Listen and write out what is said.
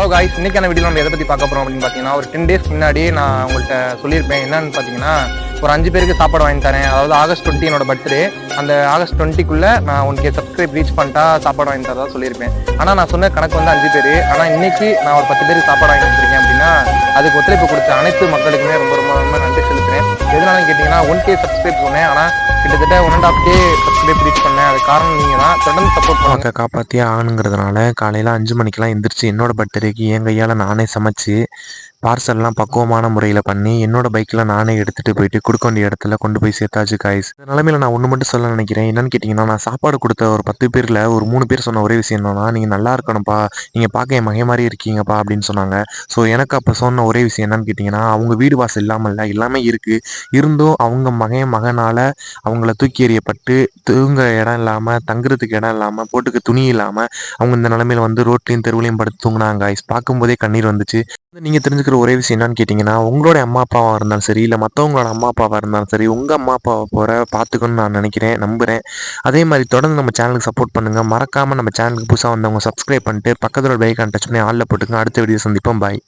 Hello guys இன்னைக்கான video நம்ம எதை பற்றி பார்க்க போகிறோம் அப்படின்னு பார்த்தீங்கன்னா ஒரு டென் டேஸ் முன்னாடி நான் உங்கள்கிட்ட சொல்லியிருப்பேன். என்னன்னு பார்த்தீங்கன்னா ஒரு அஞ்சு பேருக்கு சாப்பாடு வாங்கி தரேன். அதாவது ஆகஸ்ட் டுவெண்ட்டி என்னோட பர்த்டே அந்த ஆகஸ்ட் டுவெண்ட்டிக்குள்ளே நான் உனக்கு சப்ஸ்கிரைப் ரீச் பண்ணிட்டா சாப்பாடு வாங்கி தரதா சொல்லியிருப்பேன். ஆனால் நான் சொன்ன கணக்கு வந்து அஞ்சு பேர். ஆனால் இன்னைக்கு நான் ஒரு பத்து பேருக்கு சாப்பாடு வாங்கி வந்திருக்கேன் அப்படின்னா அதுக்கு ஒத்துழைப்பு கொடுத்த அனைத்து மக்களுக்குமே ரொம்ப ரொம்ப ரொம்ப நன்றி செலுத்துறேன். எதனாலும் கேட்டிங்கன்னா ஒன் கே சப்ஸ்கிரைப் சொன்னேன் ஆனால் கிட்டத்தட்ட one and half K subscribe reach பண்ணேன். அது காரணம் நீங்கள் தான். தொடர்ந்து சப்போர்ட் பண்ணுங்க. காப்பாற்றியே ஆகணுங்கிறதுனால காலையில் அஞ்சு மணிக்கெல்லாம் எந்திரிச்சு என்னோட பர்த்டேக்கு என் கையால் நானே சமைச்சு பார்சல்லாம் பக்குவமான முறையில் பண்ணி என்னோட பைக்கில் நானே எடுத்துகிட்டு போயிட்டு கொடுக்க வேண்டிய இடத்துல கொண்டு போய் சேர்த்தாச்சு காய்ஸ் இந்த நிலமையில நான் ஒன்று மட்டும் சொல்ல நினைக்கிறேன். என்னன்னு கேட்டிங்கன்னா நான் சாப்பாடு கொடுத்த ஒரு பத்து பேரில் ஒரு மூணு பேர் சொன்ன ஒரே விஷயம் என்னன்னா நீங்கள் நல்லா இருக்கணும்ப்பா. நீங்கள் பார்க்க என் மகன் மாதிரி இருக்கீங்கப்பா. அப்படின்னு சொன்னாங்க. ஸோ எனக்கு அப்போ சொன்ன ஒரே விஷயம் என்னன்னு கேட்டிங்கன்னா அவங்க வீடு வாசல் இல்லாமல் இல்லை எல்லாமே இருக்குது இருந்தும் அவங்க மகன் மகனால் அவங்கள தூக்கி எறியப்பட்டு தூங்க இடம் இல்லாமல் தங்குறதுக்கு இடம் இல்லாமல் போட்டுக்க துணி இல்லாமல் அவங்க இந்த நிலமையில வந்து ரோட்லையும் தெருவுலையும் படுத்து தூங்கினாங்க ஐஸ் பார்க்கும்போதே கண்ணீர் வந்துச்சு. நீங்கள் தெரிஞ்சுக்கிற ஒரே விஷயம் என்னன்னு கேட்டிங்கன்னா உங்களோட அம்மா அப்பாவாக இருந்தாலும் சரி இல்லை மற்றவங்களோட அம்மா அப்பாவாக இருந்தாலும் சரி உங்கள் அம்மா அப்பாவை போகிற பார்த்துக்கணும்னு நான் நினைக்கிறேன் நம்புகிறேன் அதே மாதிரி தொடர்ந்து நம்ம சேனலுக்கு சப்போர்ட் பண்ணுங்கள் மறக்காமல் நம்ம சேனலுக்கு புதுசாக வந்தவங்க சப்ஸ்கிரைப் பண்ணிட்டு பக்கத்தில் பெல் ஐக்கான் டச் பண்ணி ஆளில் போட்டுங்க அடுத்த வீடியோ சந்திப்போம். பாய்